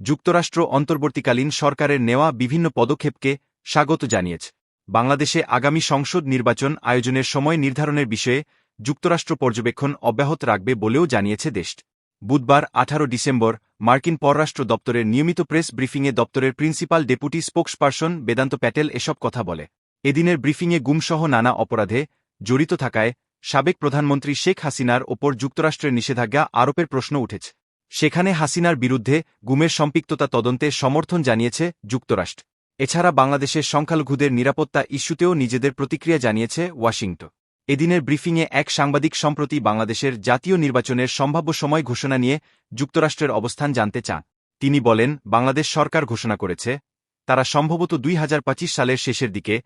যুক্তরাষ্ট্র অন্তর্বর্তীকালীন সরকারের নেওয়া বিভিন্ন পদক্ষেপকে স্বাগত জানিয়েছে। বাংলাদেশে আগামী সংসদ নির্বাচন আয়োজনের সময় নির্ধারণের বিষয়ে যুক্তরাষ্ট্র পর্যবেক্ষণ অব্যাহত রাখবে বলেও জানিয়েছে দেশটি বুধবার আঠারো ডিসেম্বর মার্কিন পররাষ্ট্র দপ্তরের নিয়মিত প্রেস ব্রিফিংয়ে দপ্তরের principal deputy spokesperson Vedant Patel এসব কথা বলে। এদিনের ব্রিফিংয়ে গুমসহ নানা অপরাধে জড়িত থাকায় সাবেক প্রধানমন্ত্রী শেখ হাসিনার ওপর যুক্তরাষ্ট্রের নিষেধাজ্ঞা আরোপের প্রশ্ন উঠেছে। সেখানে হাসিনার বিরুদ্ধে গুমের সম্পৃক্ততা তদন্তে সমর্থন জানিয়েছে যুক্তরাষ্ট্র। এছাড়া বাংলাদেশের সংখ্যালঘুদের নিরাপত্তা ইস্যুতেও নিজেদের প্রতিক্রিয়া জানিয়েছে ওয়াশিংটন। এদিনের ব্রিফিংয়ে এক সাংবাদিক সম্প্রতি বাংলাদেশের জাতীয় নির্বাচনের সম্ভাব্য সময় ঘোষণা নিয়ে যুক্তরাষ্ট্রের অবস্থান জানতে চান। তিনি বলেন, বাংলাদেশ সরকার ঘোষণা করেছে, তারা সম্ভবত দুই হাজার পঁচিশ সালের শেষের দিকে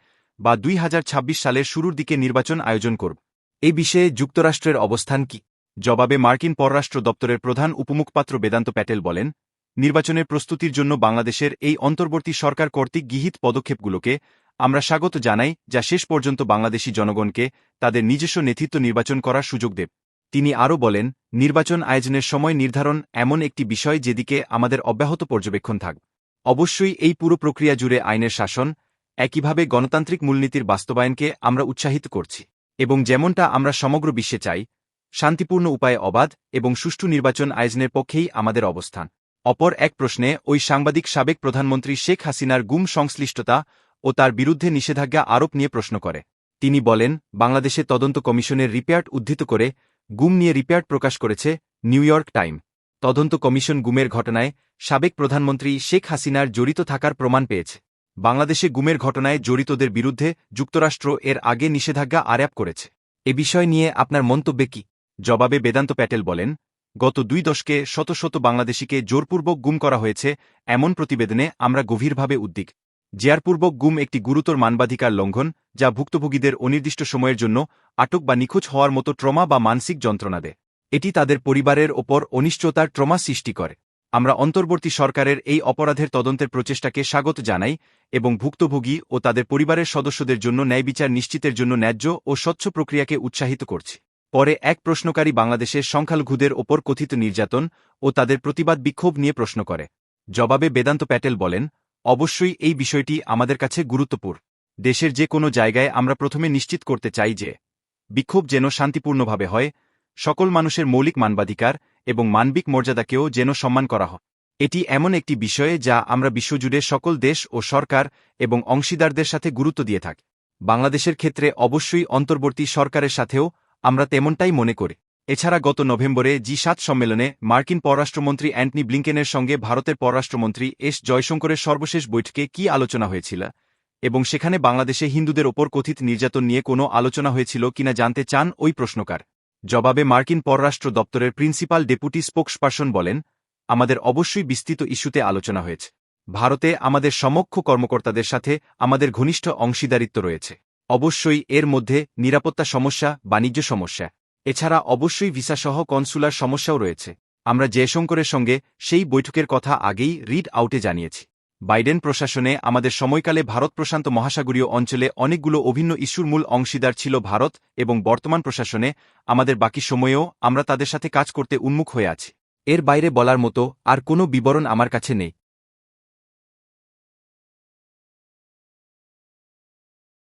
বা দুই হাজার ছাব্বিশ সালের শুরুর দিকে নির্বাচন আয়োজন করব। এ বিষয়ে যুক্তরাষ্ট্রের অবস্থান কি? জবাবে মার্কিন পররাষ্ট্র দপ্তরের প্রধান উপমুখপাত্র বেদান্ত প্যাটেল বলেন, নির্বাচনের প্রস্তুতির জন্য বাংলাদেশের এই অন্তর্বর্তী সরকার কর্তৃক গৃহীত পদক্ষেপগুলোকে আমরা স্বাগত জানাই, যা শেষ পর্যন্ত বাংলাদেশি জনগণকে তাদের নিজস্ব নেতৃত্ব নির্বাচন করার সুযোগ দেব। তিনি আরও বলেন, নির্বাচন আয়োজনের সময় নির্ধারণ এমন একটি বিষয় যেদিকে আমাদের অব্যাহত পর্যবেক্ষণ থাক অবশ্যই এই পুরো প্রক্রিয়া জুড়ে আইনের শাসন, একইভাবে গণতান্ত্রিক মূলনীতির বাস্তবায়নকে আমরা উৎসাহিত করছি। এবং যেমনটা আমরা সমগ্র বিশ্বে চাই শান্তিপূর্ণ উপায়ে অবাধ এবং সুষ্ঠু নির্বাচন আয়োজনের পক্ষেই আমাদের অবস্থান। অপর এক প্রশ্নে, ওই সাংবাদিক সাবেক প্রধানমন্ত্রী শেখ হাসিনার গুম সংশ্লিষ্টতা ও তার বিরুদ্ধে নিষেধাজ্ঞা আরোপ নিয়ে প্রশ্ন করে। তিনি বলেন, বাংলাদেশে তদন্ত কমিশনের রিপোর্ট উদ্ধৃত করে গুম নিয়ে রিপোর্ট প্রকাশ করেছে নিউ ইয়র্ক টাইম। তদন্ত কমিশন গুমের ঘটনায় সাবেক প্রধানমন্ত্রী শেখ হাসিনার জড়িত থাকার প্রমাণ পেয়েছে। বাংলাদেশে গুমের ঘটনায় জড়িতদের বিরুদ্ধে যুক্তরাষ্ট্র এর আগে নিষেধাজ্ঞা আরোপ করেছে। এ বিষয় নিয়ে আপনার মন্তব্যে কি? জবাবে বেদান্ত প্যাটেল বলেন, গত দুই দশকে শত শত বাংলাদেশিকে জোরপূর্বক গুম করা হয়েছে এমন প্রতিবেদনে আমরা গভীরভাবে উদ্বিগ। জেয়ারপূর্বক গুম একটি গুরুতর মানবাধিকার লঙ্ঘন যা ভুক্তভোগীদের অনির্দিষ্ট সময়ের জন্য আটক বা নিখোঁজ হওয়ার মতো ট্রমা বা মানসিক যন্ত্রণা দেয়। এটি তাদের পরিবারের ওপর অনিশ্চয়তার ট্রমা সৃষ্টি করে। আমরা অন্তর্বর্তী সরকারের এই অপরাধের তদন্তের প্রচেষ্টাকে স্বাগত জানাই এবং ভুক্তভোগী ও তাদের পরিবারের সদস্যদের জন্য ন্যায়বিচার নিশ্চিতের জন্য ন্যায্য ও স্বচ্ছ প্রক্রিয়াকে উৎসাহিত করছি। পরে এক প্রশ্নকারী বাংলাদেশের সংখ্যালঘুদের ওপর কথিত নির্যাতন ও তাদের প্রতিবাদ বিক্ষোভ নিয়ে প্রশ্ন করে। জবাবে বেদান্ত প্যাটেল বলেন, অবশ্যই এই বিষয়টি আমাদের কাছে গুরুত্বপূর্ণ। দেশের যে কোনো জায়গায় আমরা প্রথমে নিশ্চিত করতে চাই যে, বিক্ষোভ যেন শান্তিপূর্ণভাবে হয়, সকল মানুষের মৌলিক মানবাধিকার এবং মানবিক মর্যাদাকেও যেন সম্মান করা হয়। এটি এমন একটি বিষয়ে যা আমরা বিশ্বজুড়ে সকল দেশ ও সরকার এবং অংশীদারদের সাথে গুরুত্ব দিয়ে থাকি। বাংলাদেশের ক্ষেত্রে অবশ্যই অন্তর্বর্তী সরকারের সাথেও আমরা তেমনটাই মনে করি। এছাড়া গত নভেম্বরে জি সাত সম্মেলনে মার্কিন পররাষ্ট্রমন্ত্রী অ্যান্টনি ব্লিংকেনের সঙ্গে ভারতের পররাষ্ট্রমন্ত্রী এস জয়শঙ্করের সর্বশেষ বৈঠকে কি আলোচনা হয়েছিল এবং সেখানে বাংলাদেশে হিন্দুদের ওপর কথিত নির্যাতন নিয়ে কোনো আলোচনা হয়েছিল কিনা জানতে চান ওই প্রশ্নকার। জবাবে মার্কিন পররাষ্ট্র দপ্তরের প্রিন্সিপাল ডেপুটি স্পোক্সপারসন বলেন, আমাদের অবশ্যই বিস্তৃত ইস্যুতে আলোচনা হয়েছে। ভারতে আমাদের সমক্ষ কর্মকর্তাদের সাথে আমাদের ঘনিষ্ঠ অংশীদারিত্ব রয়েছে। অবশ্যই এর মধ্যে নিরাপত্তা সমস্যা, বাণিজ্য সমস্যা। এছাড়া অবশ্যই ভিসাসহ কনসুলার সমস্যাও রয়েছে। আমরা জয়শঙ্করের সঙ্গে সেই বৈঠকের কথা আগেই রিড আউটে জানিয়েছি। বাইডেন প্রশাসনে আমাদের সময়কালে ভারত প্রশান্ত মহাসাগরীয় অঞ্চলে অনেকগুলো অভিন্ন ইস্যুর মূল অংশীদার ছিল ভারত এবং বর্তমান প্রশাসনে আমাদের বাকি সময়েও আমরা তাদের সাথে কাজ করতে উন্মুখ হয়ে আছি। এর বাইরে বলার মতো আর কোনো বিবরণ আমার কাছে নেই।